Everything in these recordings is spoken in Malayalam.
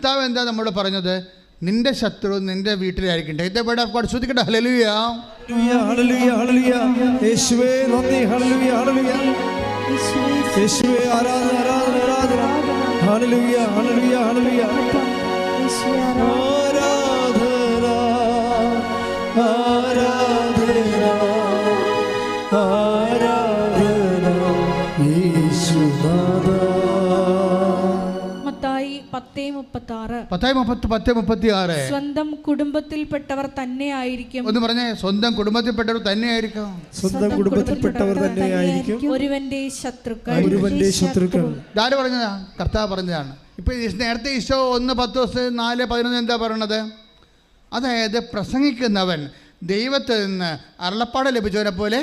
കർത്താവ് എന്താ നമ്മൾ പറഞ്ഞത്? നിന്റെ ശത്രു നിന്റെ വീട്ടിലായിരിക്കട്ടെ. ഇത് ഇവിടെ ശ്രദ്ധിക്കട്ടെ. ഹലലുയ. യേശുവേ ആരാധന ആരാധന ആരാധന. ഹല്ലേലൂയ ഹല്ലേലൂയ ഹല്ലേലൂയ. സ്വന്തം കുടുംബത്തിൽപ്പെട്ടവർ തന്നെ ആയിരിക്കും ഒന്ന് പറഞ്ഞേ സ്വന്തം കുടുംബത്തിൽപ്പെട്ടവർ തന്നെയായിരിക്കും. സ്വന്തം കുടുംബത്തിൽപ്പെട്ടവർ തന്നെയായിരിക്കും. ഒരുവന്റെ ശത്രുക്കൾ. ഒരുവന്റെ ശത്രുക്കൾ. ആര് പറഞ്ഞതാ? കർത്താവ് പറഞ്ഞതാണ്. ഇപ്പൊ ഈ നേരത്തെ ഈശോ ഒന്ന് പത്ത് ദിവസം നാല് പതിനൊന്ന് എന്താ പറയണത്? അതായത് പ്രസംഗിക്കുന്നവൻ ദൈവത്തിൽ നിന്ന് അരുളപ്പാട് ലഭിച്ചവനെ പോലെ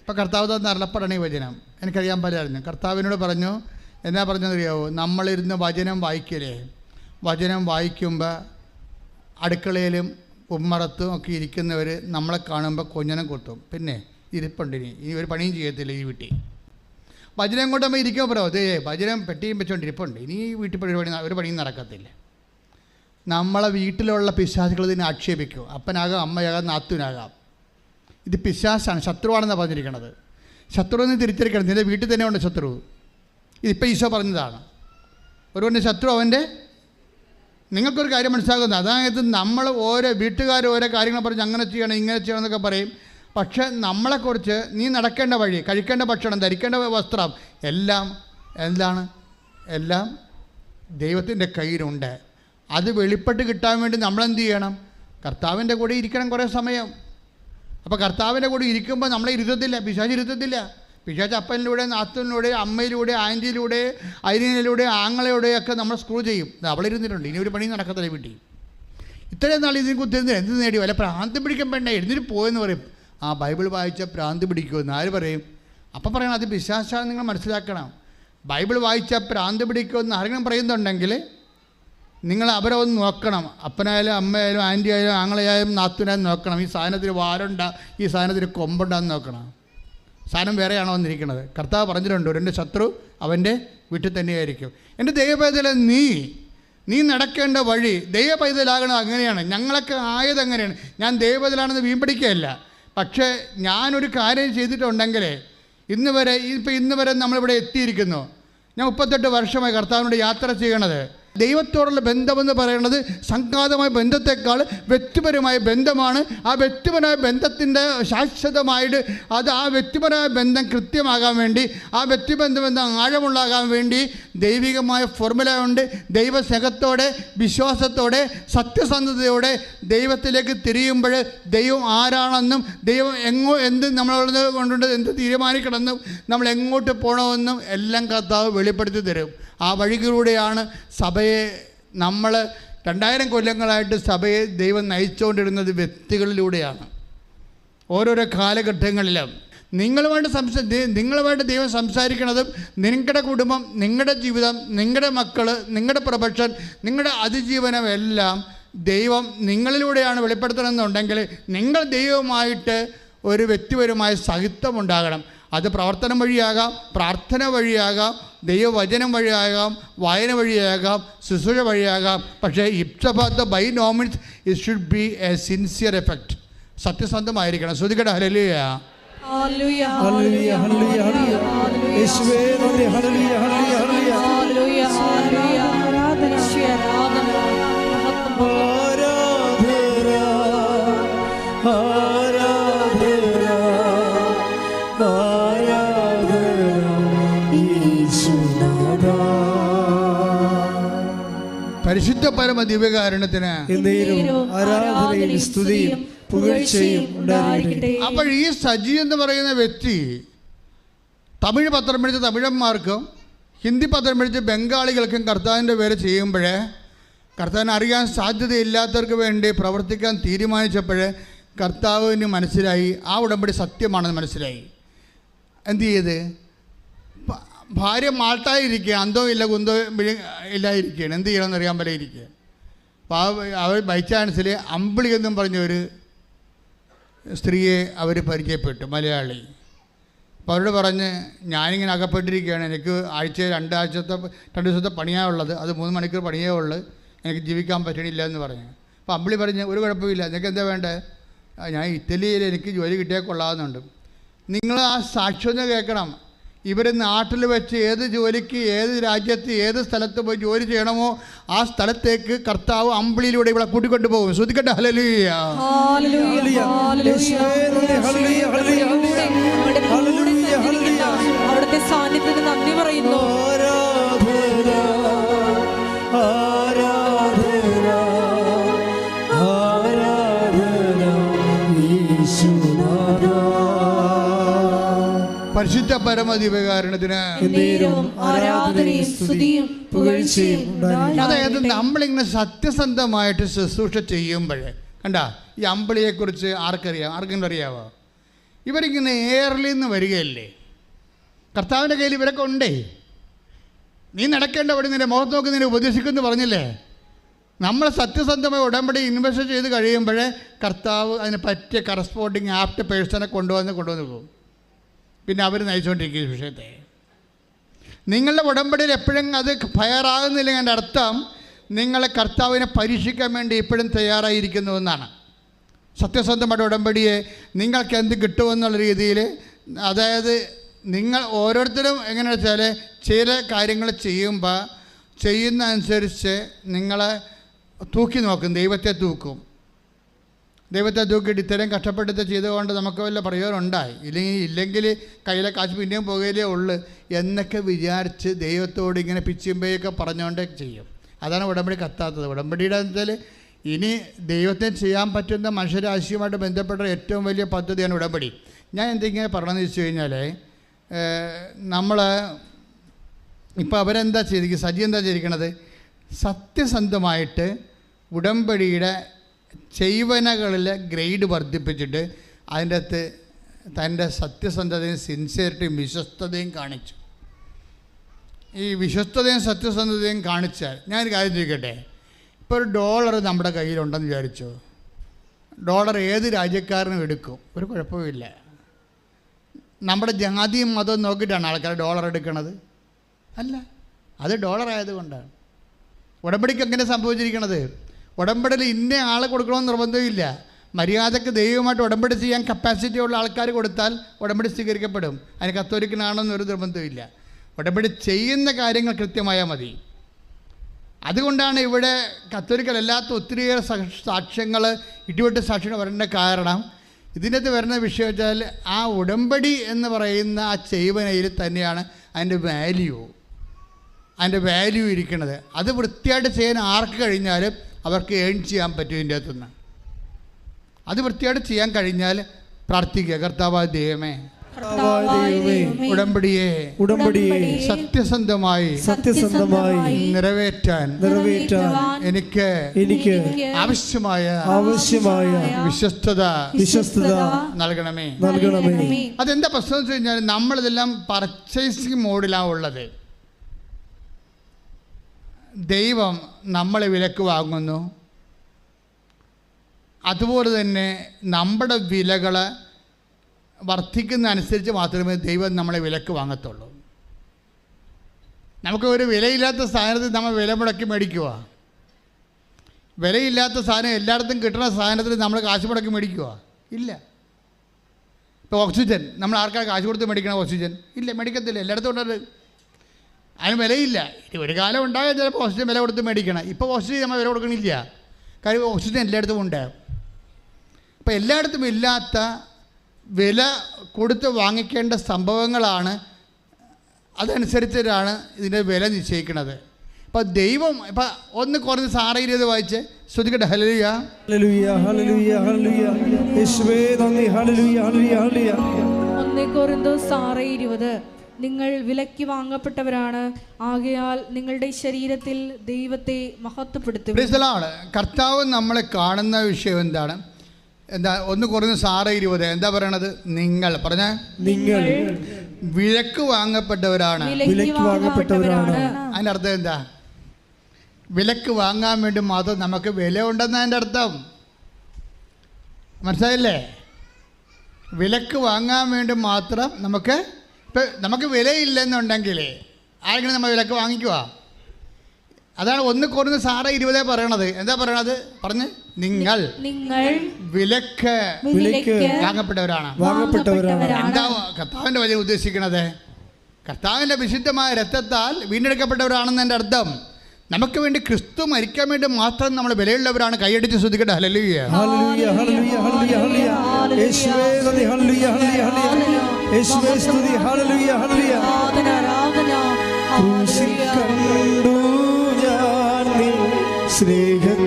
ഇപ്പം കർത്താവ് തന്ന അരുളപ്പാടാണ് ഈ വചനം. എനിക്കറിയാൻ പലറിഞ്ഞു കർത്താവിനോട് പറഞ്ഞു എന്നാ പറഞ്ഞതറിയാവോ നമ്മളിരുന്ന് വചനം വായിക്കലേ. വചനം വായിക്കുമ്പോൾ അടുക്കളയിലും ഉമ്മറത്തും ഒക്കെ ഇരിക്കുന്നവർ നമ്മളെ കാണുമ്പോൾ കൊഞ്ഞനം കൊട്ടും. പിന്നെ ഇരിപ്പുണ്ട് ഇനി. ഒരു പണിയും ചെയ്യത്തില്ല ഈ വീട്ടിൽ. വചനം നമ്മൾ ഇരിക്കുമ്പോൾ പറയാം അതേ വചനം പെട്ടിയും വെച്ചുകൊണ്ട് ഇരിപ്പുണ്ട്. ഇനി ഈ വീട്ടിൽ ഒരു പണി ഒരു പണിയും നടക്കത്തില്ല. നമ്മളെ വീട്ടിലുള്ള പിശാസുകൾ ഇതിനെ ആക്ഷേപിക്കും. അപ്പനാകാം അമ്മയാകാം നാത്തുവിനാകാം ഇത് പിശാസാണ് ശത്രുവാണെന്നാണ് പറഞ്ഞിരിക്കുന്നത് ശത്രുവിനെ തിരിച്ചറിയിക്കണം നിന്റെ വീട്ടിൽ തന്നെ ഉണ്ട് ശത്രു. ഇതിപ്പോൾ ഈശോ പറഞ്ഞതാണ്. ഒരുവന്റെ ശത്രു അവന്റെ നിങ്ങൾക്കൊരു കാര്യം മനസ്സിലാക്കുന്നത് അതായത് നമ്മൾ ഓരോ വീട്ടുകാർ ഓരോ കാര്യങ്ങൾ പറഞ്ഞ് അങ്ങനെ ചെയ്യണം ഇങ്ങനെ ചെയ്യണം എന്നൊക്കെ പറയും. പക്ഷേ നമ്മളെക്കുറിച്ച് നീ നടക്കേണ്ട വഴി കഴിക്കേണ്ട ഭക്ഷണം ധരിക്കേണ്ട വസ്ത്രം എല്ലാം എന്താണ്? എല്ലാം ദൈവത്തിന്റെ കയ്യിലുണ്ട്. അത് വെളിപ്പെട്ട് കിട്ടാൻ വേണ്ടി നമ്മളെന്ത് ചെയ്യണം? കർത്താവിന്റെ കൂടെ ഇരിക്കണം കുറേ സമയം. അപ്പോൾ കർത്താവിന്റെ കൂടെ ഇരിക്കുമ്പോൾ നമ്മളെ ഇരുത്തത്തില്ല പിശാച് ഇരുത്തത്തില്ല. പിശാച് അപ്പനിലൂടെ നാത്തനിലൂടെ അമ്മയിലൂടെ ആന്റിയിലൂടെ അരിനിലൂടെ ആങ്ങളയുടെ ഒക്കെ നമ്മൾ സ്ക്രൂ ചെയ്യും. അവളിരുന്നിട്ടുണ്ട് ഇനി ഒരു പണി നടക്കത്തില്ല വീട്ടിൽ. ഇത്രയും നാൾ ഇതിന് കുത്തിരുന്ന് എന്ത് നേടി വല്ല പ്രാന്ത് പിടിക്കാൻ വേണ്ട എഴുന്നിട്ട് പോയെന്ന് പറയും. ആ ബൈബിൾ വായിച്ച പ്രാന്ത് പിടിക്കുമെന്ന് ആര് പറയും? അപ്പം പറയണം അത് വിശ്വാസമാണ് നിങ്ങൾ മനസ്സിലാക്കണം. ബൈബിൾ വായിച്ച പ്രാന്ത് പിടിക്കുമെന്ന് ആരെങ്കിലും പറയുന്നുണ്ടെങ്കിൽ നിങ്ങൾ അവരെ ഒന്ന് നോക്കണം. അപ്പനായാലും അമ്മയായാലും ആന്റി ആയാലും ആങ്ങളെയായാലും നോക്കണം. ഈ സാധനത്തിന് വാരുണ്ട ഈ സാധനത്തിന് കൊമ്പുണ്ടെന്ന് നോക്കണം. സാധനം വേറെയാണോ വന്നിരിക്കുന്നത്? കർത്താവ് പറഞ്ഞിട്ടുണ്ട് എന്റെ ശത്രു അവന്റെ വീട്ടിൽ തന്നെയായിരിക്കും. എന്റെ ദൈവപൈതലെ നീ നീ നടക്കേണ്ട വഴി ദൈവ പൈതലാകണത് അങ്ങനെയാണ്. ഞങ്ങളൊക്കെ ആയത് അങ്ങനെയാണ്. ഞാൻ ദൈവപൈതലാണെന്ന് വീമ്പടിക്കുകയല്ല. പക്ഷേ ഞാനൊരു കാര്യം ചെയ്തിട്ടുണ്ടെങ്കിൽ ഇന്ന് വരെ ഇപ്പം ഇന്ന് വരെ നമ്മളിവിടെ എത്തിയിരിക്കുന്നു. ഞാൻ മുപ്പത്തെട്ട് വർഷമായി കർത്താവിനോട് യാത്ര ചെയ്യണത്. ദൈവത്തോടുള്ള ബന്ധമെന്ന് പറയുന്നത് സംഘാതമായ ബന്ധത്തെക്കാൾ വ്യക്തിപരമായ ബന്ധമാണ്. ആ വ്യക്തിപരമായ ബന്ധത്തിന്റെ ശാശ്വതമായിട്ട് അത് ആ വ്യക്തിപരമായ ബന്ധം കൃത്യമാകാൻ വേണ്ടി ആ വ്യക്തിബന്ധം ബന്ധം ആഴമുള്ളാകാൻ വേണ്ടി ദൈവികമായ ഫോർമുല ഉണ്ട്. ദൈവസ്നേഹത്തോടെ വിശ്വാസത്തോടെ സത്യസന്ധതയോടെ ദൈവത്തിലേക്ക് തിരിയുമ്പോൾ ദൈവം ആരാണെന്നും ദൈവം എങ്ങോ എന്ത് നമ്മളോട് കൊണ്ടുണ്ട് എന്ത് തീരുമാനിക്കണമെന്നും നമ്മൾ എങ്ങോട്ട് പോകണമെന്നും എല്ലാം കർത്താവ് വെളിപ്പെടുത്തി തരും. ആ വഴികളിലൂടെയാണ് സഭയെ നമ്മൾ രണ്ടായിരം കൊല്ലങ്ങളായിട്ട് സഭയെ ദൈവം നയിച്ചുകൊണ്ടിരുന്നത് വ്യക്തികളിലൂടെയാണ്. ഓരോരോ കാലഘട്ടങ്ങളിലും. നിങ്ങളുമായിട്ട് സംസാ നിങ്ങളുമായിട്ട് ദൈവം സംസാരിക്കണതും നിങ്ങളുടെ കുടുംബം നിങ്ങളുടെ ജീവിതം നിങ്ങളുടെ മക്കൾ നിങ്ങളുടെ പ്രൊഫഷൻ നിങ്ങളുടെ അതിജീവനം എല്ലാം ദൈവം നിങ്ങളിലൂടെയാണ് വെളിപ്പെടുത്തണമെന്നുണ്ടെങ്കിൽ നിങ്ങൾ ദൈവമായിട്ട് ഒരു വ്യക്തിപരമായ സഹിത്വം ഉണ്ടാകണം. അത് പ്രവർത്തനം വഴിയാകാം പ്രാർത്ഥന വഴിയാകാം ദൈവവചനം വഴിയാകാം വായന വഴിയാകാം ശുശ്രൂഷ വഴിയാകാം. പക്ഷേ ഇപ്സബാദ് by no means it should be a sincere effect സത്യസന്ധമായിരിക്കണം. ശ്രുതികട ഹലലിയ ഹല്ലേലൂയ, ഹല്ലേലൂയ ഹല്ലേലൂയ ഹല്ലേലൂയ. യേശുവേ നന്ദി ഹല്ലേലൂയ. ഹല്ലേലൂയ ഹല്ലേലൂയ. പരിശുദ്ധ പരമ ദിവ്യകാരണത്തിന് എന്നേരും ആരാധനയും സ്തുതിയും പുകഴ്ചയും ഉണ്ടായിരിക്കട്ടെ. അപ്പോൾ ഈ സജി എന്ന് പറയുന്ന വ്യക്തി തമിഴ് പത്രം പിടിച്ച തമിഴന്മാർക്കും ഹിന്ദി പത്രം പിടിച്ച ബംഗാളികൾക്കും കർത്താവിന്റെ പേര് ചെയ്യുമ്പോഴേ കർത്താവിനെ അറിയാൻ സാധ്യതയില്ലാത്തവർക്ക് വേണ്ടി പ്രവർത്തിക്കാൻ തീരുമാനിച്ചപ്പോൾ കർത്താവിന് മനസ്സിലായി ആ ഉടമ്പടി സത്യമാണെന്ന് മനസ്സിലായി. എന്ത് ചെയ്ത്? ഭാര്യ മാൾട്ടായിരിക്കുക അന്തോ ഇല്ല കുന്തോ വിഴി- ഇല്ലായിരിക്കുകയാണ് എന്ത് ചെയ്യണമെന്ന് അറിയാൻ പോലെ ഇരിക്കുക അപ്പോൾ അവർ ബൈ ചാൻസിൽ അമ്പിളി എന്നും പറഞ്ഞ ഒരു സ്ത്രീയെ അവർ പരിചയപ്പെട്ടു മലയാളി. അപ്പോൾ അവരോട് പറഞ്ഞ് ഞാനിങ്ങനെ അകപ്പെട്ടിരിക്കുകയാണ് എനിക്ക് ആഴ്ച രണ്ടാഴ്ചത്തെ രണ്ട് ദിവസത്തെ പണിയാണുള്ളത് അത് മൂന്ന് മണിക്കൂർ പണിയേ ഉള്ളൂ. എനിക്ക് ജീവിക്കാൻ പറ്റണില്ല എന്ന് പറഞ്ഞു. അപ്പോൾ അമ്പിളി പറഞ്ഞ് ഒരു കുഴപ്പമില്ല. നിനക്ക് എന്താ വേണ്ടത് ഞാൻ ഇറ്റലിയിൽ എനിക്ക് ജോലി കിട്ടിയാൽ കൊള്ളാമെന്നുണ്ട്. നിങ്ങൾ ആ സാക്ഷ്യം കേൾക്കണം. ഇവർ നാട്ടിൽ വെച്ച് ഏത് ജോലിക്ക് ഏത് രാജ്യത്ത് ഏത് സ്ഥലത്ത് പോയി ജോലി ചെയ്യണമോ ആ സ്ഥലത്തേക്ക് കർത്താവ് അമ്പിളിയിലൂടെ ഇവിടെ കൂട്ടിക്കൊണ്ടു പോകും. ശ്രദ്ധിക്കട്ടെ? ഹലലൂയ ഹല്ലേലൂയ, ഹല്ലേലൂയ. നന്ദി, ഹല്ലേലൂയ, ഹല്ലേലൂയ, നമ്മുടെ കൂടെ ഹല്ലേലൂയ, അവിടുത്തെ സാന്നിധ്യത്തിന് നന്ദി പറയുന്നു. പരിശുദ്ധ പരമദിവകാരണത്തിന് അതായത്. നമ്മളിങ്ങനെ സത്യസന്ധമായിട്ട് ശുശ്രൂഷ ചെയ്യുമ്പോഴേ കണ്ട ഈ അമ്പിളിയെ കുറിച്ച് ആർക്കറിയാം? ആർക്കെങ്കിലും അറിയാവോ? ഇവരിങ്ങനെ ഏറലിൽ നിന്ന് വരികയല്ലേ? കർത്താവിന്റെ കയ്യിൽ ഇവരൊക്കെ ഉണ്ടേ? നീ നടക്കേണ്ട അവിടെ നിന്റെ മുഖത്ത് നോക്കി നിന്നെ ഉപദേശിക്കുമെന്ന് പറഞ്ഞില്ലേ? നമ്മൾ സത്യസന്ധമായി ഉടമ്പടി ഇൻവെസ്റ്റ് ചെയ്ത് കഴിയുമ്പോഴേ കർത്താവ് അതിന് പറ്റിയ കറസ്പോണ്ടിങ് ആപ്റ്റ് പേഴ്സണെ കൊണ്ടുവന്ന് കൊണ്ടുവന്ന് പോകും. പിന്നെ അവർ നയിച്ചുകൊണ്ടിരിക്കും വിഷയത്തെ. നിങ്ങളുടെ ഉടമ്പടിയിൽ എപ്പോഴും അത് ഫയറാകുന്നില്ലെങ്കിൽ എന്റെ അർത്ഥം. നിങ്ങളെ കർത്താവിനെ പരീക്ഷിക്കാൻ വേണ്ടി ഇപ്പോഴും തയ്യാറായിരിക്കുന്നു എന്നാണ്. സത്യസന്ധമായിട്ട് ഉടമ്പടിയെ നിങ്ങൾക്ക് എന്ത് കിട്ടുമെന്നുള്ള രീതിയിൽ അതായത് നിങ്ങൾ ഓരോരുത്തരും എങ്ങനെ വെച്ചാൽ ചില കാര്യങ്ങൾ ചെയ്യുമ്പോൾ ചെയ്യുന്ന അനുസരിച്ച് നിങ്ങളെ തൂക്കി നോക്കും ദൈവത്തെ തൂക്കും. ദൈവത്തെ തൂക്കിയിട്ട് ഇത്രയും കഷ്ടപ്പെട്ടിട്ട് ചെയ്തുകൊണ്ട് നമുക്ക് വല്ല പ്രയോജനം ഉണ്ടായി ഇല്ലെങ്കിൽ ഇല്ലെങ്കിൽ കയ്യിലെ കാശ് പിന്നെയും പോകലേ ഉള്ളു എന്നൊക്കെ വിചാരിച്ച് ദൈവത്തോട് ഇങ്ങനെ പിച്ചിമ്പയൊക്കെ പറഞ്ഞുകൊണ്ട് ചെയ്യും. അതാണ് ഉടമ്പടി കത്താത്തത്. ഉടമ്പടിയുടെ വെച്ചാൽ ഇനി ദൈവത്തെ ചെയ്യാൻ പറ്റുന്ന മനുഷ്യരാശിയുമായിട്ട് ബന്ധപ്പെട്ട ഏറ്റവും വലിയ പദ്ധതിയാണ് ഉടമ്പടി. ഞാൻ എന്തെങ്കിലും പറഞ്ഞതെന്ന് വെച്ച് കഴിഞ്ഞാൽ നമ്മൾ ഇപ്പോൾ അവരെന്താ ചെയ്തിരിക്കുന്നത്? സജി എന്താ ചെയ്തിരിക്കണത് സത്യസന്ധമായിട്ട് ഉടമ്പടിയുടെ ചെയ്വനകളിലെ ഗ്രേഡ് വർദ്ധിപ്പിച്ചിട്ട് അതിന്റെ അകത്ത് തന്റെ സത്യസന്ധതയും സിൻസിയറിറ്റിയും വിശ്വസ്തതയും കാണിച്ചു. ഈ വിശ്വസ്തതയും സത്യസന്ധതയും കാണിച്ചാൽ ഞാനൊരു കാര്യം ചോദിക്കട്ടെ? ഇപ്പോൾ ഒരു ഡോളർ നമ്മുടെ കയ്യിലുണ്ടെന്ന് വിചാരിച്ചു? ഡോളർ ഏത് രാജ്യക്കാരനും എടുക്കും. ഒരു കുഴപ്പമില്ല നമ്മുടെ ജാതിയും മതവും നോക്കിയിട്ടാണ് ആൾക്കാർ ഡോളർ എടുക്കണത്. അല്ല അത് ഡോളർ ആയതുകൊണ്ടാണ്. ഉടമ്പടിക്ക് എങ്ങനെ സംഭവിച്ചിരിക്കണത്? ഉടമ്പടിയിൽ ഇന്ന ആളെ കൊടുക്കണമെന്ന് നിർബന്ധമില്ല. മര്യാദയ്ക്ക് ദൈവമായിട്ട് ഉടമ്പടി ചെയ്യാൻ കപ്പാസിറ്റി ഉള്ള ആൾക്കാർ കൊടുത്താൽ ഉടമ്പടി സ്വീകരിക്കപ്പെടും. അതിന് കത്തോലിക്കനാണെന്നൊരു നിർബന്ധമില്ല ഉടമ്പടി ചെയ്യുന്ന കാര്യങ്ങൾ കൃത്യമായാൽ മതി. അതുകൊണ്ടാണ് ഇവിടെ കത്തോലിക്കലല്ലാത്ത ഒത്തിരിയേറെ സാക്ഷ്യങ്ങൾ ഇടിവെട്ട് സാക്ഷ്യങ്ങൾ വരേണ്ട കാരണം ഇതിനകത്ത് വരുന്ന വിഷയം വെച്ചാൽ ആ ഉടമ്പടി എന്ന് പറയുന്ന ആ ചെയ്വനയിൽ തന്നെയാണ് അതിന്റെ വാല്യൂ അതിന്റെ വാല്യൂ ഇരിക്കുന്നത്. അത് വൃത്തിയായിട്ട് ചെയ്യാൻ ആർക്ക് കഴിഞ്ഞാലും അവർക്ക് ഏൺ ചെയ്യാൻ പറ്റും ഇതിന്റെ അകത്തുനിന്ന് അത് വൃത്തിയായിട്ട് ചെയ്യാൻ കഴിഞ്ഞാൽ പ്രാർത്ഥിക്കുക കർത്താവായ ദൈവമേ ഉടമ്പടിയെ ഉടമ്പടിയെ സത്യസന്ധമായി സത്യസന്ധമായി നിറവേറ്റാൻ നിറവേറ്റാൻ എനിക്ക് എനിക്ക് ആവശ്യമായ ആവശ്യമായ വിശ്വസ്തത വിശ്വസ്തത നൽകണമേ. നൽകണമേ. അതെന്താ പ്രശ്നം എന്ന് വെച്ച് കഴിഞ്ഞാൽ നമ്മളിതെല്ലാം പർച്ചേസിംഗ് മോഡിലാണ് ഉള്ളത്. ദൈവം നമ്മളെ വിലക്ക് വാങ്ങുന്നു. അതുപോലെ തന്നെ നമ്മുടെ വിലകൾ വർദ്ധിക്കുന്ന അനുസരിച്ച് മാത്രമേ ദൈവം നമ്മളെ വിലക്ക് വാങ്ങത്തുള്ളൂ. നമുക്ക് ഒരു വിലയില്ലാത്ത സാധനത്തിൽ നമ്മൾ വില മുടക്കി മേടിക്കുക വിലയില്ലാത്ത സാധനം എല്ലായിടത്തും കിട്ടുന്ന സാധനത്തിൽ നമ്മൾ കാശ് മുടക്കി മേടിക്കുക ഇല്ല. ഇപ്പോൾ ഓക്സിജൻ നമ്മൾ ആർക്കാണ് കാശ് കൊടുത്ത് മേടിക്കണം ഓക്സിജൻ ഇല്ല മേടിക്കത്തില്ല. എല്ലായിടത്തും ഉണ്ടത്. അതിന് വിലയില്ല. ഇനി ഒരു കാലം ഉണ്ടായാൽ ചിലപ്പോൾ ഓക്സിജൻ വില കൊടുത്ത് മേടിക്കണം. ഇപ്പോൾ ഓക്സിജൻ നമ്മൾ വില കൊടുക്കണില്ല. കാര്യം ഓക്സിജൻ എല്ലായിടത്തും ഉണ്ട്. അപ്പോൾ എല്ലായിടത്തും ഇല്ലാത്ത വില കൊടുത്ത് വാങ്ങിക്കേണ്ട സംഭവങ്ങളാണ് അതനുസരിച്ചിട്ടാണ് ഇതിന്റെ വില നിശ്ചയിക്കുന്നത്. അപ്പോൾ ദൈവം ഇപ്പം ഒന്ന് കുറഞ്ഞ് സാറയിൽ ഇത് വായിച്ച് ശ്രദ്ധിക്കട്ടെ. ഹലലുയ ഹല്ലേലൂയ ഹല്ലേലൂയ ഹല്ലേലൂയ. യേശുവേ നന്ദി. ഹല്ലേലൂയ ഹല്ലേലൂയ ഹലലുയ ഒന്നേ കൊറിന്തോസ് ആറ് ഇരുപത്. നിങ്ങൾ വിലയ്ക്ക് വാങ്ങപ്പെട്ടവരാണ്. ആകയാൽ നിങ്ങളുടെ ശരീരത്തിൽ ദൈവത്തെ മഹത്വപ്പെടുത്തും കർത്താവ് നമ്മളെ കാണുന്ന വിഷയം എന്താണ്? എന്താ ഒന്ന് കുറഞ്ഞ സാറ ഇരുപത്. എന്താ പറയണത്? നിങ്ങൾ. പറഞ്ഞ. നിങ്ങൾ. വിലക്ക് വാങ്ങപ്പെട്ടവരാണ്. വാങ്ങപ്പെട്ടവരാണ്. അതിന്റെ അർത്ഥം എന്താ? വിലക്ക് വാങ്ങാൻ വേണ്ടി മാത്രം നമുക്ക് വില ഉണ്ടെന്ന് അതിന്റെ അർത്ഥം. മനസ്സിലായില്ലേ? വിലക്ക് വാങ്ങാൻ വേണ്ടി മാത്രം നമുക്ക് ഇപ്പം നമുക്ക് വിലയില്ലെന്നുണ്ടെങ്കിൽ ആരെങ്കിലും നമ്മൾ വിലക്ക് വാങ്ങിക്കുക അതാണ് ഒന്ന് കുറഞ്ഞ് സാറ ഇരുപതേ പറയണത്. എന്താ പറയണത്? പറഞ്ഞ്. നിങ്ങൾ നിങ്ങൾ വിലക്ക് വിലയ്ക്ക് വാങ്ങപ്പെട്ടവരാണ്. വാങ്ങപ്പെട്ടവരാണ്. എന്താ കർത്താവിന്റെ വഴി ഉദ്ദേശിക്കണത്? കർത്താവിന്റെ വിശുദ്ധമായ രക്തത്താൽ വീണ്ടെടുക്കപ്പെട്ടവരാണെന്ന് എന്റെ അർത്ഥം. നമുക്ക് വേണ്ടി ക്രിസ്തു മരിക്കാൻ വേണ്ടി മാത്രം നമ്മൾ വിലയുള്ളവരാണ്. കൈയടിച്ച് ശ്രദ്ധിക്കട്ടെ. ഹല്ലേലൂയ. യേശുവേ സ്തുതി. ഹല്ലേലൂയ ഹല്ലേലൂയ. ആരാധന ആരാധന. ക്രൂശിൽ കണ്ടു ഞാൻ നിൻ സ്നേഹത്തെ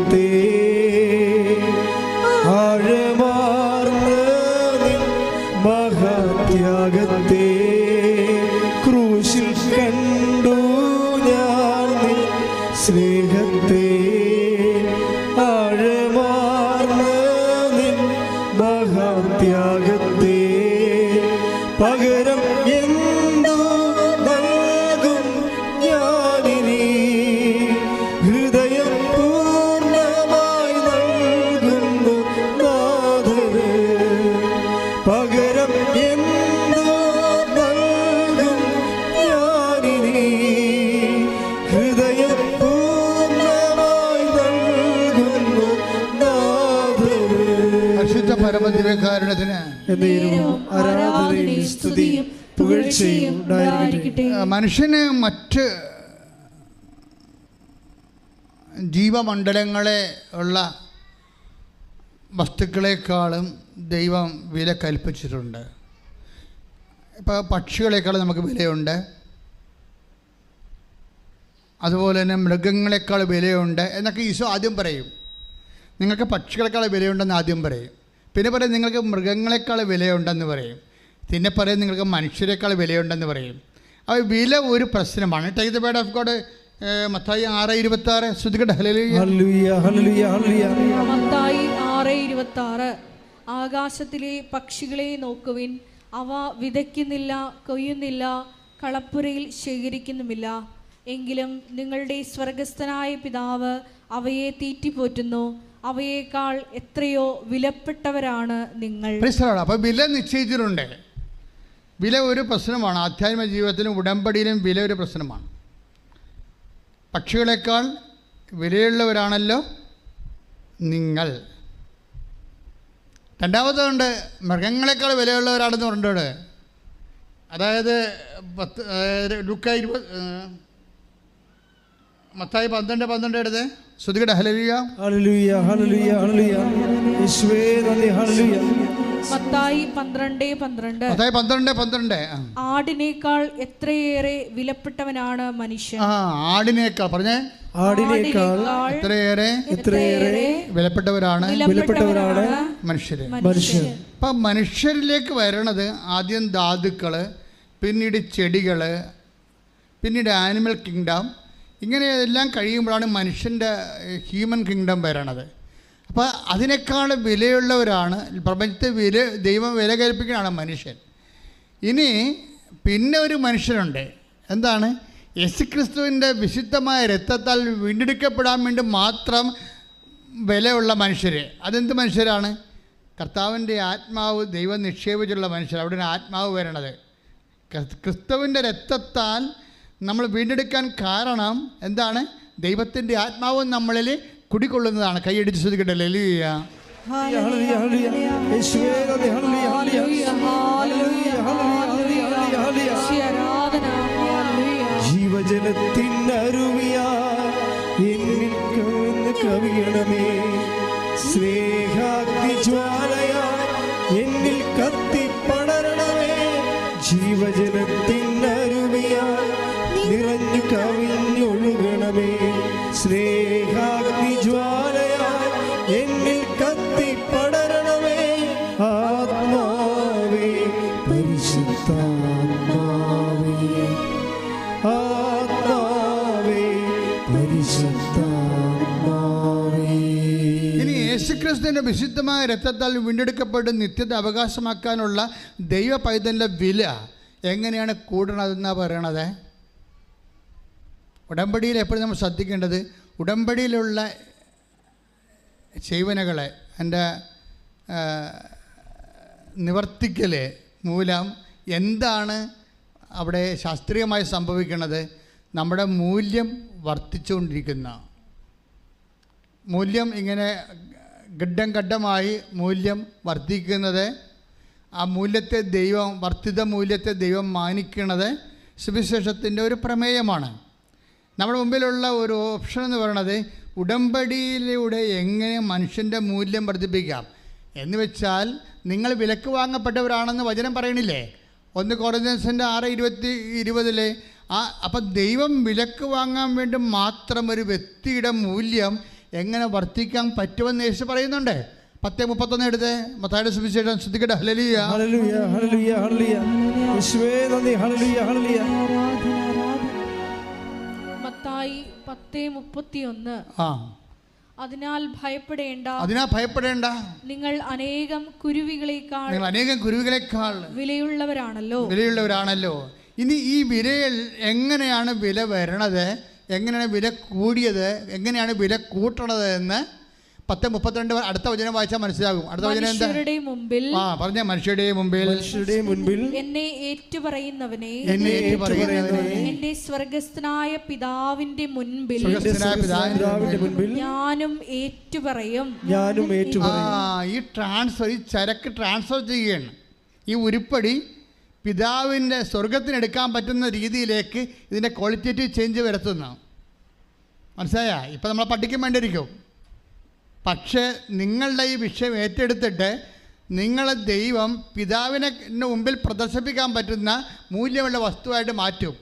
പകരം എന്തോ നൽകും ഞാനിനി. ഹൃദയം പൂർണമായി നൽകുന്നു നാഥന്. പകരം എന്തോ നൽകും ഞാനിനി. ഹൃദയം പൂർണമായി നൽകുന്നു നാഥന്. പരിശുദ്ധ പരമദിവ്യകാരണത്തിന് ആരാധനയും സ്തുതിയും പുകഴ്ചയും ഉണ്ടായിരിക്കട്ടെ. മനുഷ്യന് മറ്റ് ജീവമണ്ഡലങ്ങളെ ഉള്ള വസ്തുക്കളെക്കാളും ദൈവം വില കൽപ്പിച്ചിട്ടുണ്ട്. ഇപ്പോൾ പക്ഷികളെക്കാളും നമുക്ക് വിലയുണ്ട്. അതുപോലെ തന്നെ മൃഗങ്ങളെക്കാൾ വിലയുണ്ട് എന്നൊക്കെ ഈശോ ആദ്യം പറയും. നിങ്ങൾക്ക് പക്ഷികളെക്കാൾ വിലയുണ്ടെന്ന് ആദ്യം പറയും. പിന്നെ പറയും നിങ്ങൾക്ക് മൃഗങ്ങളെക്കാൾ വിലയുണ്ടെന്ന് പറയും. പിന്നെ പറയും നിങ്ങൾക്ക് മനുഷ്യരെക്കാൾ വിലയുണ്ടെന്ന് പറയും. അപ്പോൾ വില ഒരു പ്രശ്നമാണ്. Take the word of God Mathai ആറ് ഇരുപത്തി ആറ് ശ്രുതികട്ടെ ഹല്ലേലൂയ. ഹല്ലേലൂയ ഹല്ലേലൂയ ഹല്ലേലൂയ. മത്തായി ആറ് ഇരുപത്തി ആറ് ആകാശത്തിലെ പക്ഷികളെ നോക്കുവിൻ. അവ വിതയ്ക്കുന്നില്ല കൊയ്യുന്നില്ല കളപ്പുരയിൽ ശേഖരിക്കുന്നുമില്ല. എങ്കിലും നിങ്ങളുടെ സ്വർഗസ്ഥനായ പിതാവ് അവയെ തീറ്റിപ്പോറ്റുന്നു. അവയേക്കാൾ എത്രയോ വിലപ്പെട്ടവരാണ് നിങ്ങൾ. അപ്പൊ അപ്പോൾ വില നിശ്ചയിച്ചിട്ടുണ്ട്. വില ഒരു പ്രശ്നമാണ്. ആധ്യാത്മിക ജീവിതത്തിലും ഉടമ്പടിയിലും വില ഒരു പ്രശ്നമാണ്. പക്ഷികളെക്കാൾ വിലയുള്ളവരാണല്ലോ നിങ്ങൾ. രണ്ടാമതുണ്ട് മൃഗങ്ങളെക്കാൾ വിലയുള്ളവരാണെന്ന് പറഞ്ഞിട്ടുണ്ട്. അതായത് പത്ത് ലുക്ക ഇരുപത് മത്തായി പന്ത്രണ്ട് പന്ത്രണ്ട് എടുത്ത്. ശ്രുതികട ഹലലിയ ഹല്ലേലൂയ ഹല്ലേലൂയ ഹല്ലേലൂയ. യേശുവേ നന്ദി ഹല്ലേലൂയ. മത്തായി പന്ത്രണ്ട് പന്ത്രണ്ട്. മത്തായി പന്ത്രണ്ട് പന്ത്രണ്ട്. ആടിനേക്കാൾ എത്രയേറെ വിലപ്പെട്ടവനാണ് മനുഷ്യൻ? ആ ആടിനേക്കാൾ പറഞ്ഞേ. ആടിനേക്കാൾ എത്രയേറെ എത്രയേറെ വിലപ്പെട്ടവരാണ് വിലപ്പെട്ടവരാണ് മനുഷ്യർ മനുഷ്യൻ അപ്പം മനുഷ്യരിലേക്ക് വരണത് ആദ്യം ധാതുക്കൾ പിന്നീട് ചെടികൾ പിന്നീട് ആനിമൽ കിങ്ഡം ഇങ്ങനെ എല്ലാം കഴിയുമ്പോഴാണ് മനുഷ്യന്റെ ഹ്യൂമൻ കിങ്ഡം വരണത്. അപ്പോൾ അതിനേക്കാൾ വിലയുള്ളവരാണ് പ്രപഞ്ചത്തെ വില ദൈവം വില കൽപ്പിക്കുന്നതാണ് മനുഷ്യൻ. ഇനി പിന്നെ ഒരു മനുഷ്യനുണ്ട്. എന്താണ്? യേശുക്രിസ്തുവിന്റെ വിശുദ്ധമായ രക്തത്താൽ വീണ്ടെടുക്കപ്പെടാൻ വേണ്ടി മാത്രം വിലയുള്ള മനുഷ്യർ അതെന്ത് മനുഷ്യരാണ്? കർത്താവിന്റെ ആത്മാവ് ദൈവം നിക്ഷേപിച്ചുള്ള മനുഷ്യർ. അവിടെയാണ് ആത്മാവ് വരണത്. ക്രിസ്തുവിന്റെ രക്തത്താൽ നമ്മൾ വീണ്ടെടുക്കാൻ കാരണം എന്താണ്? ദൈവത്തിന്റെ ആത്മാവ് നമ്മളിൽ കുടികൊള്ളുന്നതാണ്. കൈയടിച്ച് ശ്രദ്ധിക്കട്ടെ. ലലിയ ഹല്ലേലൂയ ഹല്ലേലൂയ യേശുവേ ഹല്ലേലൂയ ഹല്ലേലൂയ ഹല്ലേലൂയ. ഹല്ലേലൂയ ഹല്ലേലൂയ ഹല്ലേലൂയ. ആരാധന. ഹല്ലേലൂയ. ജീവജലത്തിനരുവിയാ എന്നിൽ കവിയണമേ. സ്നേഹാഗ്നി ജ്വാലയാ എന്നിൽ കത്തിപ്പടരണമേ പടരണമേ. നിറഞ്ഞു കവിഞ്ഞൊഴുകണമേ. സ്നേഹാഗ്നി ജ്വാലയാ എന്നിൽ കത്തിപ്പടരണമേ. ആത്മാവേ പരിശുദ്ധാത്മാവേ. ആത്മാവേ പരിശുദ്ധാത്മാവേ. ഇനി യേശുക്രിസ്തുവിന്റെ വിശുദ്ധമായ രക്തത്താൽ വീണ്ടെടുക്കപ്പെട്ട് നിത്യത അവകാശമാക്കാനുള്ള ദൈവ പൈതലിന്റെ വില എങ്ങനെയാണ് കൂടണതെന്നാണ് പറയണത്? ഉടമ്പടിയിൽ എപ്പോഴും നമ്മൾ ശ്രദ്ധിക്കേണ്ടത് ഉടമ്പടിയിലുള്ള സേവനകളെ എന്റെ നിവർത്തിക്കൽ മൂലം എന്താണ് അവിടെ ശാസ്ത്രീയമായി സംഭവിക്കുന്നത്? നമ്മുടെ മൂല്യം വർദ്ധിച്ചുകൊണ്ടിരിക്കുന്ന. മൂല്യം ഇങ്ങനെ ഘട്ടം ഘട്ടമായി മൂല്യം വർദ്ധിക്കുന്നത് ആ മൂല്യത്തെ ദൈവം വർദ്ധിത മൂല്യത്തെ ദൈവം മാനിക്കുന്നത് സുവിശേഷത്തിന്റെ ഒരു പ്രമേയമാണ്. നമ്മുടെ മുമ്പിലുള്ള ഒരു ഓപ്ഷൻ എന്ന് പറയണത് ഉടമ്പടിയിലൂടെ എങ്ങനെ മനുഷ്യന്റെ മൂല്യം വർദ്ധിപ്പിക്കാം? എന്ന് വെച്ചാൽ നിങ്ങൾ വിലക്ക് വാങ്ങപ്പെട്ടവരാണെന്ന് വചനം പറയണില്ലേ? ഒന്ന് കോറിന്തൻസിന്റെ ആറ് ഇരുപത്തി ഇരുപതിലെ ആ അപ്പം ദൈവം വിലക്ക് വാങ്ങാൻ വേണ്ടി മാത്രം ഒരു വ്യക്തിയുടെ മൂല്യം എങ്ങനെ വർദ്ധിക്കാൻ പറ്റുമെന്ന് യേശു പറയുന്നുണ്ട്. പത്തേ മുപ്പത്തൊന്ന് എടുത്ത്. മത്തായുടെ സുവിശേഷം ശ്രദ്ധിക്കട്ടെ. ഹലലിയ ഹല്ലേലൂയ ഹല്ലേലൂയ ഹല്ലേലൂയ. യേശുവേ നന്ദി. മത്തായി പത്തേ മുപ്പത്തിയൊന്ന്. ആ. അതിനാൽ ഭയപ്പെടേണ്ട. അതിനാ ഭയപ്പെടേണ്ട. നിങ്ങൾ അനേകം കുരുവികളെക്കാൾ നിങ്ങൾ അനേകം കുരുവികളെക്കാൾ വിലയുള്ളവരാണല്ലോ. വിലയുള്ളവരാണല്ലോ. ഇനി ഈ വിലയിൽ എങ്ങനെയാണ് വില വരണത്? എങ്ങനെയാണ് വില കൂടിയത്? എങ്ങനെയാണ് വില കൂട്ടണത് എന്ന് പത്ത് മുപ്പത്തിരണ്ട് അടുത്ത വചനം വായിച്ചാൽ മനസ്സിലാകും. അടുത്ത വചനം എന്താ? മുമ്പിൽ ആ പറഞ്ഞ മനുഷ്യരുടെ മുമ്പിൽ. മനുഷ്യരുടെ മുൻപിൽ എന്നെ ഏറ്റുപറയുന്നവനെ എന്നെ ഏറ്റുപറയുന്നവനെ. എന്റെ സ്വർഗസ്ഥനായ പിതാവിന്റെ മുൻപിൽ സ്വർഗസ്ഥനായ പിതാവിന്റെ മുൻപിൽ. ഞാനും ഏറ്റുപറയും. ഞാനും ആ ഏറ്റുപറയും. ഈ ട്രാൻസ്ഫർ ഈ ചരക്ക് ട്രാൻസ്ഫർ ചെയ്യുകയാണ്. ഈ ഉരുപ്പടി പിതാവിന്റെ സ്വർഗത്തിനെടുക്കാൻ പറ്റുന്ന രീതിയിലേക്ക് ഇതിന്റെ ക്വാളിറ്റേറ്റീവ് ചേഞ്ച് വരുത്തുന്നു. മനസ്സിലായ? ഇപ്പം നമ്മളെ പഠിക്കാൻ വേണ്ടിയിരിക്കും. പക്ഷേ നിങ്ങളുടെ ഈ വിഷയം ഏറ്റെടുത്തിട്ട് നിങ്ങളെ ദൈവം പിതാവിനെ മുമ്പിൽ പ്രദർശിപ്പിക്കാൻ പറ്റുന്ന മൂല്യമുള്ള വസ്തുവായിട്ട് മാറ്റും.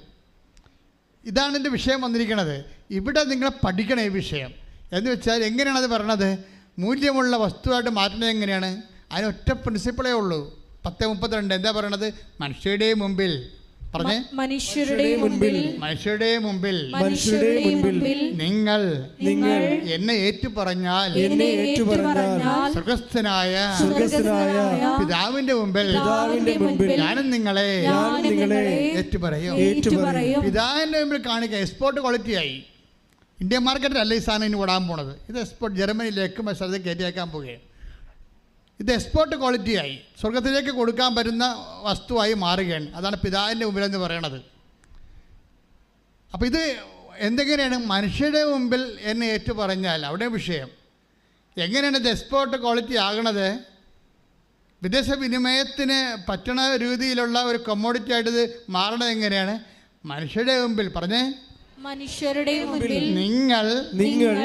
ഇതാണ് എന്റെ വിഷയം വന്നിരിക്കുന്നത് ഇവിടെ നിങ്ങൾ പഠിക്കണം ഈ വിഷയം. എന്ന് വെച്ചാൽ എങ്ങനെയാണ് അത് പറയണത് മൂല്യമുള്ള വസ്തുവായിട്ട് മാറ്റുന്നത് എങ്ങനെയാണ്? അതിനൊറ്റ പ്രിൻസിപ്പിളേ ഉള്ളൂ. പത്ത് മുപ്പത്തിരണ്ട് എന്താ പറയണത്? മനുഷ്യരുടെ മുമ്പിൽ. പറഞ്ഞേ? മനുഷ്യരുടെ മുൻപിൽ മനുഷ്യരുടെ മുമ്പിൽ. മനുഷ്യരുടെ മുൻപിൽ നിങ്ങൾ. നിങ്ങൾ. എന്നെ ഏറ്റുപറഞ്ഞാൽ. എന്നെ ഏറ്റുപറഞ്ഞാൽ. സുഖസ്ഥനായ സുഖസ്ഥനായ പിതാവിന്റെ മുമ്പിൽ. പിതാവിന്റെ മുൻപിൽ ഞാനും നിങ്ങളെ ഞാൻ നിങ്ങളെ ഏറ്റു പറയും ഏറ്റുപറയും. പിതാവിന്റെ മുമ്പിൽ കാണിക്കുക എക്സ്പോർട്ട് ക്വാളിറ്റി ആയി. ഇന്ത്യൻ മാർക്കറ്റിലല്ല ഈ സാധനം ഇനി ഓടാൻ പോണത്? ഇത് എക്സ്പോർട്ട് ജർമ്മനിയിലേക്ക് സ്ഥലത്ത് കയറ്റിയേക്കാൻ പോവുകയാണ്. ഇത് എക്സ്പോർട്ട് ക്വാളിറ്റിയായി സ്വർഗത്തിലേക്ക് കൊടുക്കാൻ പറ്റുന്ന വസ്തുവായി മാറുകയാണ്. അതാണ് പിതാവിന്റെ മുമ്പിലെന്ന് പറയണത്. അപ്പോൾ ഇത് എന്തെങ്ങനെയാണ്? മനുഷ്യരുടെ മുമ്പിൽ എന്നെ ഏറ്റു പറഞ്ഞാൽ അവിടെ വിഷയം. എങ്ങനെയാണ് ഇത് എക്സ്പോർട്ട് ക്വാളിറ്റി ആകണത്? വിദേശ വിനിമയത്തിന് പറ്റണ രീതിയിലുള്ള ഒരു കമ്മോഡിറ്റി ആയിട്ട് ഇത് മാറണത് എങ്ങനെയാണ്? മനുഷ്യരുടെ മുമ്പിൽ. പറഞ്ഞേ മനുഷ്യരുടെ മുമ്പിൽ നിങ്ങൾ നിങ്ങൾ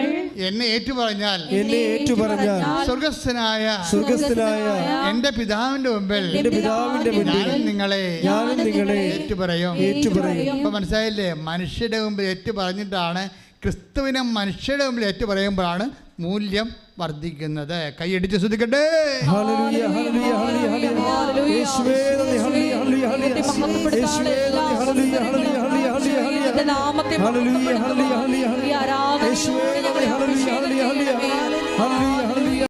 എന്നെ ഏറ്റുപറഞ്ഞാൽ എന്നെ ഏറ്റുപറഞ്ഞാൽ സ്വർഗസ്ഥനായ സ്വർഗസ്ഥനായ എന്റെ പിതാവിന്റെ മുമ്പിൽ എന്റെ പിതാവിന്റെ മുമ്പിൽ നിങ്ങളെ ഞാനും നിങ്ങളെ ഏറ്റുപറയും. ഏറ്റുപറയും. ഇപ്പൊ മനസ്സിലായില്ലേ? മനുഷ്യരുടെ മുമ്പിൽ ഏറ്റു പറഞ്ഞിട്ടാണ് ക്രിസ്തുവിനെ മനുഷ്യരുടെ മുമ്പിൽ ഏറ്റു പറയുമ്പോഴാണ് മൂല്യം വർദ്ധിക്കുന്നത്. കൈയടിച്ച് ശ്രദ്ധിക്കട്ടെ. ഹല്ലേലൂയ. പരിശുദ്ധ നാമത്തെ ആരാധന